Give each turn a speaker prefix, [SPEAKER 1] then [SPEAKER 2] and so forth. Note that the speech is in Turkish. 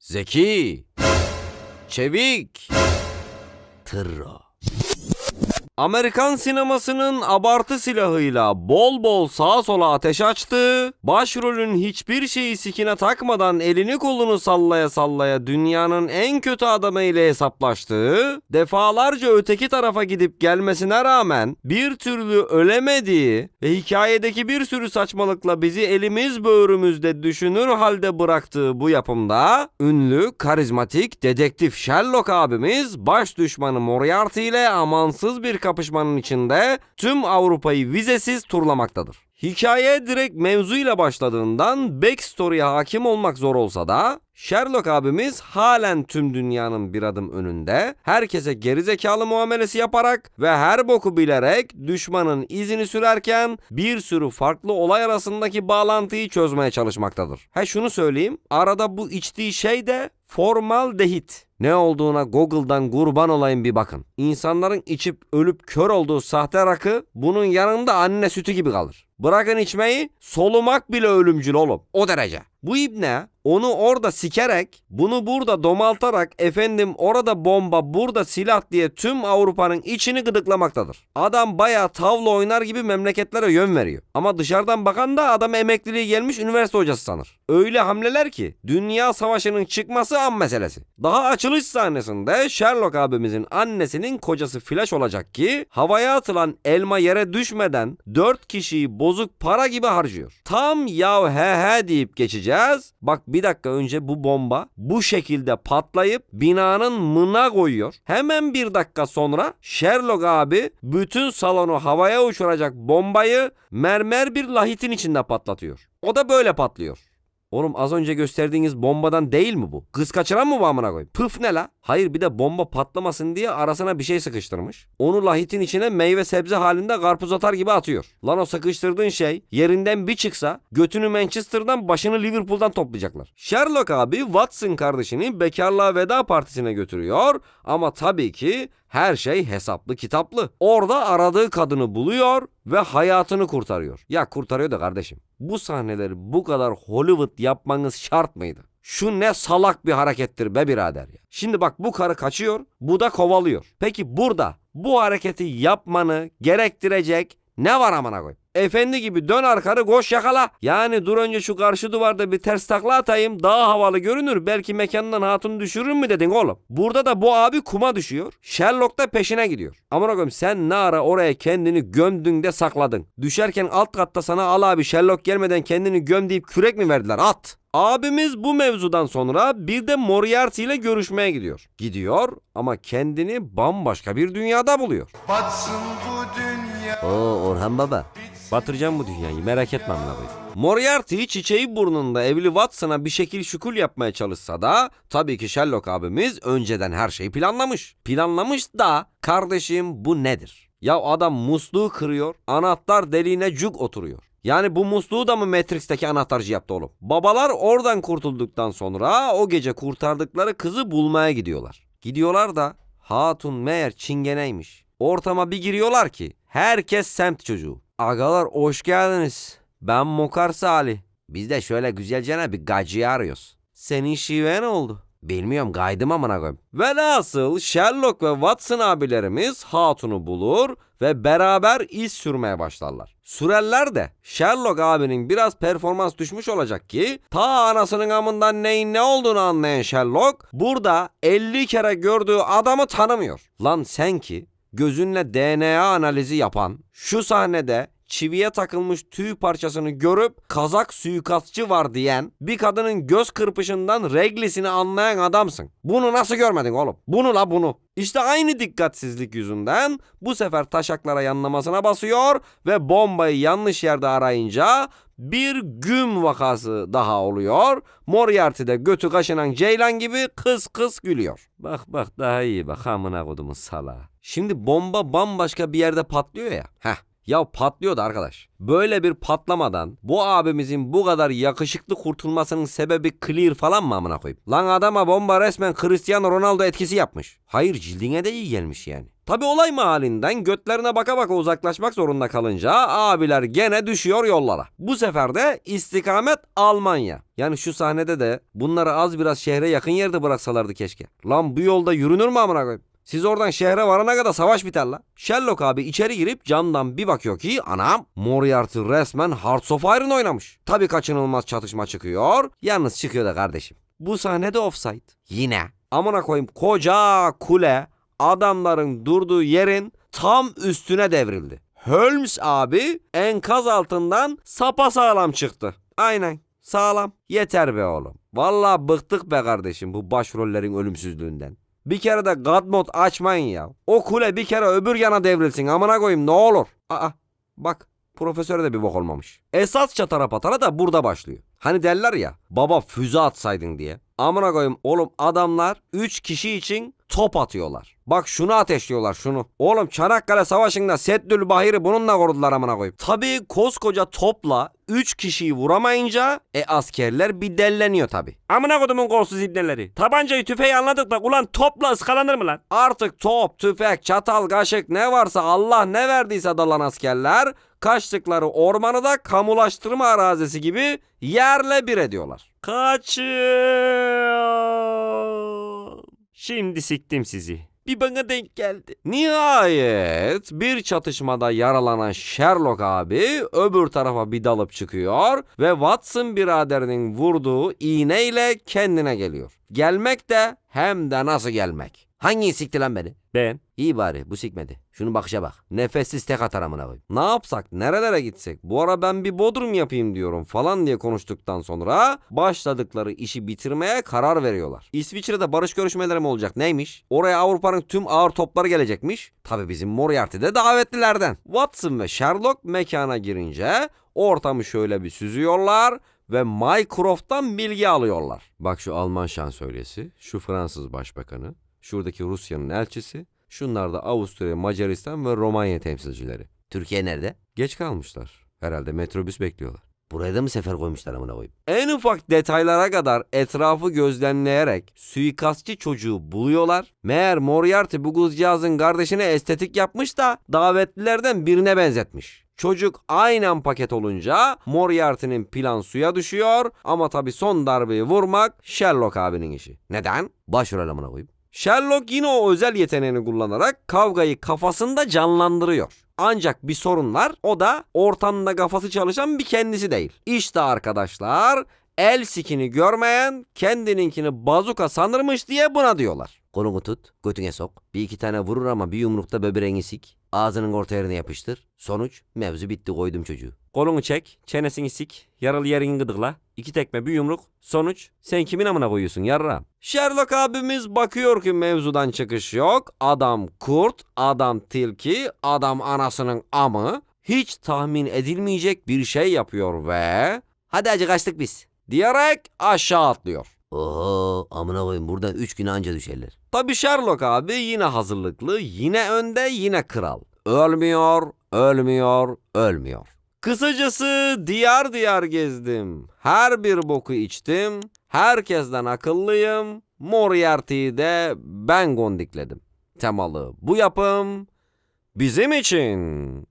[SPEAKER 1] Zeki. Çevik. Tırro. Amerikan sinemasının abartı silahıyla bol bol sağa sola ateş açtı. Başrolün hiçbir şeyi sikine takmadan elini kolunu sallaya sallaya dünyanın en kötü adamı ile hesaplaştığı, defalarca öteki tarafa gidip gelmesine rağmen bir türlü ölemediği ve hikayedeki bir sürü saçmalıkla bizi elimiz böğrümüzde düşünür halde bıraktığı bu yapımda ünlü, karizmatik dedektif Sherlock abimiz baş düşmanı Moriarty ile amansız bir kapışmanın içinde tüm Avrupa'yı vizesiz turlamaktadır. Hikaye direkt mevzuyla başladığından backstory'e hakim olmak zor olsa da Sherlock abimiz halen tüm dünyanın bir adım önünde, herkese gerizekalı muamelesi yaparak ve her boku bilerek düşmanın izini sürerken bir sürü farklı olay arasındaki bağlantıyı çözmeye çalışmaktadır. He şunu söyleyeyim, arada bu içtiği şey de formaldehit. Ne olduğuna Google'dan kurban olayım bir bakın. İnsanların içip ölüp kör olduğu sahte rakı bunun yanında anne sütü gibi kalır. Bırakın içmeyi solumak bile ölümcül oğlum. O derece. Bu ibne onu orada sikerek, bunu burada domaltarak efendim orada bomba, burada silah diye tüm Avrupa'nın içini gıdıklamaktadır. Adam bayağı tavla oynar gibi memleketlere yön veriyor. Ama dışarıdan bakan da adam emekliliği gelmiş üniversite hocası sanır. Öyle hamleler ki dünya savaşının çıkması an meselesi. Daha açılış sahnesinde Sherlock abimizin annesinin kocası Flash olacak ki havaya atılan elma yere düşmeden 4 kişiyi bozuk para gibi harcıyor. Tam yav he he deyip geçeceğiz. Bak bir dakika önce bu bomba bu şekilde patlayıp binanın mına koyuyor. Hemen bir dakika sonra Sherlock abi bütün salonu havaya uçuracak bombayı mermer bir lahitin içinde patlatıyor. O da böyle patlıyor. Oğlum az önce gösterdiğiniz bombadan değil mi bu? Kız kaçıran mı bu amına koyayım? Pıf ne la? Hayır bir de bomba patlamasın diye arasına bir şey sıkıştırmış. Onu lahitin içine meyve sebze halinde karpuz atar gibi atıyor. Lan o sıkıştırdığın şey yerinden bir çıksa götünü Manchester'dan başını Liverpool'dan toplayacaklar. Sherlock abi Watson kardeşini bekarlığa veda partisine götürüyor ama tabii ki her şey hesaplı kitaplı. Orada aradığı kadını buluyor ve hayatını kurtarıyor. Ya kurtarıyor da kardeşim. Bu sahneleri bu kadar Hollywood yapmanız şart mıydı? Şu ne salak bir harekettir be birader ya. Şimdi bak bu karı kaçıyor, bu da kovalıyor. Peki burada bu hareketi yapmanı gerektirecek ne var amına koy? Efendi gibi dön arkanı koş yakala. Yani dur önce şu karşı duvarda bir ters takla atayım daha havalı görünür. Belki mekandan hatunu düşürürüm mü dedin oğlum. Burada da bu abi kuma düşüyor. Sherlock da peşine gidiyor. Amına koyayım sen ne ara oraya kendini gömdün de sakladın. Düşerken alt katta sana al abi Sherlock gelmeden kendini göm deyip kürek mi verdiler at. Abimiz bu mevzudan sonra bir de Moriarty ile görüşmeye gidiyor. Gidiyor ama kendini bambaşka bir dünyada buluyor.
[SPEAKER 2] Batsın bu dünya
[SPEAKER 1] Oo Orhan Baba. Batıracağım bu dünyayı merak etme amına koyayım. Moriarty çiçeği burnunda evli Watson'a bir şekil şukul yapmaya çalışsa da tabii ki Sherlock abimiz önceden her şeyi planlamış. Planlamış da kardeşim bu nedir? Ya adam musluğu kırıyor, anahtar deliğine cuk oturuyor. Yani bu musluğu da mı Matrix'teki anahtarcı yaptı oğlum? Babalar oradan kurtulduktan sonra o gece kurtardıkları kızı bulmaya gidiyorlar. Gidiyorlar da hatun meğer çingeneymiş. Ortama bir giriyorlar ki herkes semt çocuğu. Agalar hoş geldiniz. Ben Mokar Salih. Biz de şöyle güzelcene bir gacıyı arıyoruz. Senin şive ne oldu? Bilmiyorum kaydım amına koyayım. Velhasıl Sherlock ve Watson abilerimiz Hatun'u bulur ve beraber iz sürmeye başlarlar. Sürerler de Sherlock abinin biraz performans düşmüş olacak ki ta anasının amından neyin ne olduğunu anlayan Sherlock burada 50 kere gördüğü adamı tanımıyor. Lan sen ki gözünle DNA analizi yapan şu sahnede çiviye takılmış tüy parçasını görüp kazak suikastçı var diyen bir kadının göz kırpışından reglisini anlayan adamsın. Bunu nasıl görmedin oğlum? Bunu la bunu. İşte aynı dikkatsizlik yüzünden bu sefer taşaklara yanlamasına basıyor ve bombayı yanlış yerde arayınca bir güm vakası daha oluyor. Moriarty de götü kaşınan ceylan gibi kıs kıs gülüyor. Bak bak daha iyi bak amına kodumun sala. Şimdi bomba bambaşka bir yerde patlıyor ya. Heh Ya patlıyordu arkadaş. Böyle bir patlamadan bu abimizin bu kadar yakışıklı kurtulmasının sebebi clear falan mı amına koyayım? Lan adama bomba resmen Cristiano Ronaldo etkisi yapmış. Hayır cildine de iyi gelmiş yani. Tabi olay mahallinden götlerine baka baka uzaklaşmak zorunda kalınca abiler gene düşüyor yollara. Bu sefer de istikamet Almanya. Yani şu sahnede de bunları az biraz şehre yakın yerde bıraksalardı keşke. Lan bu yolda yürünür mü amına koyayım? Siz oradan şehre varana kadar savaş biter la. Sherlock abi içeri girip camdan bir bakıyor ki anam Moriarty resmen Hearts of Iron oynamış. Tabi kaçınılmaz çatışma çıkıyor. Yalnız çıkıyor da kardeşim. Bu sahnede offside. Yine. Amına koyayım koca kule adamların durduğu yerin tam üstüne devrildi. Holmes abi enkaz altından sapasağlam çıktı. Aynen sağlam. Yeter be oğlum. Vallahi bıktık be kardeşim bu başrollerin ölümsüzlüğünden. Bir kere de God mod açmayın ya. O kule bir kere öbür yana devrilsin amına koyayım ne olur. Aa bak profesöre de bir bok olmamış. Esas çatara patara da burada başlıyor. Hani derler ya baba füze atsaydın diye. Amına koyayım oğlum adamlar 3 kişi için top atıyorlar. Bak şunu ateşliyorlar şunu. Oğlum Çanakkale Savaşı'nda Seddül Bahir'i bununla korudular amına koyayım. Tabii koskoca topla 3 kişiyi vuramayınca e askerler bir delleniyor tabii. Amına kodumun kolsuz ibneleri. Tabancayı tüfeği anladık da ulan topla ıskalanır mı lan? Artık top, tüfek, çatal, kaşık ne varsa Allah ne verdiyse dalan askerler kaçtıkları ormanı da kamulaştırma arazisi gibi yerle bir ediyorlar. Kaçın. Şimdi siktim sizi. Bir bana denk geldi. Nihayet bir çatışmada yaralanan Sherlock abi öbür tarafa bir dalıp çıkıyor ve Watson biraderinin vurduğu iğneyle kendine geliyor. Gelmek de hem de nasıl gelmek. Hangi sikti lan beni? Ben. İyi bari bu sikmedi. Şunu bakışa bak. Nefessiz tek atar amına koyayım. Ne yapsak? Nerelere gitsek? Bu ara ben bir bodrum yapayım diyorum falan diye konuştuktan sonra başladıkları işi bitirmeye karar veriyorlar. İsviçre'de barış görüşmeleri mi olacak? Neymiş? Oraya Avrupa'nın tüm ağır topları gelecekmiş. Tabi bizim Moriarty de davetlilerden. Watson ve Sherlock mekana girince ortamı şöyle bir süzüyorlar ve Mycroft'tan bilgi alıyorlar. Bak şu Alman şansölyesi, şu Fransız başbakanı, şuradaki Rusya'nın elçisi, şunlar da Avusturya, Macaristan ve Romanya temsilcileri. Türkiye nerede? Geç kalmışlar. Herhalde metrobüs bekliyorlar. Buraya da mı sefer koymuşlar amına koyayım? En ufak detaylara kadar etrafı gözlemleyerek suikastçı çocuğu buluyorlar. Meğer Moriarty bu kızcağızın kardeşine estetik yapmış da davetlilerden birine benzetmiş. Çocuk aynen paket olunca Moriarty'nin plan suya düşüyor ama tabi son darbeyi vurmak Sherlock abinin işi. Neden? Başrol amına koyayım. Sherlock yine o özel yeteneğini kullanarak kavgayı kafasında canlandırıyor. Ancak bir sorun var. O da ortamda kafası çalışan bir kendisi değil. İşte arkadaşlar el sikini görmeyen kendininkini bazuka sanırmış diye buna diyorlar. Kolunu tut, götüne sok. Bir iki tane vurur ama bir yumrukta böbreğini sik. Ağzının orta yerine yapıştır. Sonuç mevzu bitti koydum çocuğu. Kolunu çek, çenesini sik, yaralı yerini gıdıkla. İki tekme bir yumruk. Sonuç sen kimin amına koyuyorsun yarra? Sherlock abimiz bakıyor ki mevzudan çıkış yok. Adam kurt, adam tilki, adam anasının amı. Hiç tahmin edilmeyecek bir şey yapıyor ve... Hadi acı kaçtık biz. Diyerek aşağı atlıyor. Oho amına koyayım buradan 3 güne anca düşerler. Tabi Sherlock abi yine hazırlıklı, yine önde, yine kral. Ölmüyor, ölmüyor, ölmüyor. Kısacası diyar diyar gezdim. Her bir boku içtim. Herkesten akıllıyım. Moriarty'yi de ben gondikledim. Temalı bu yapım bizim için.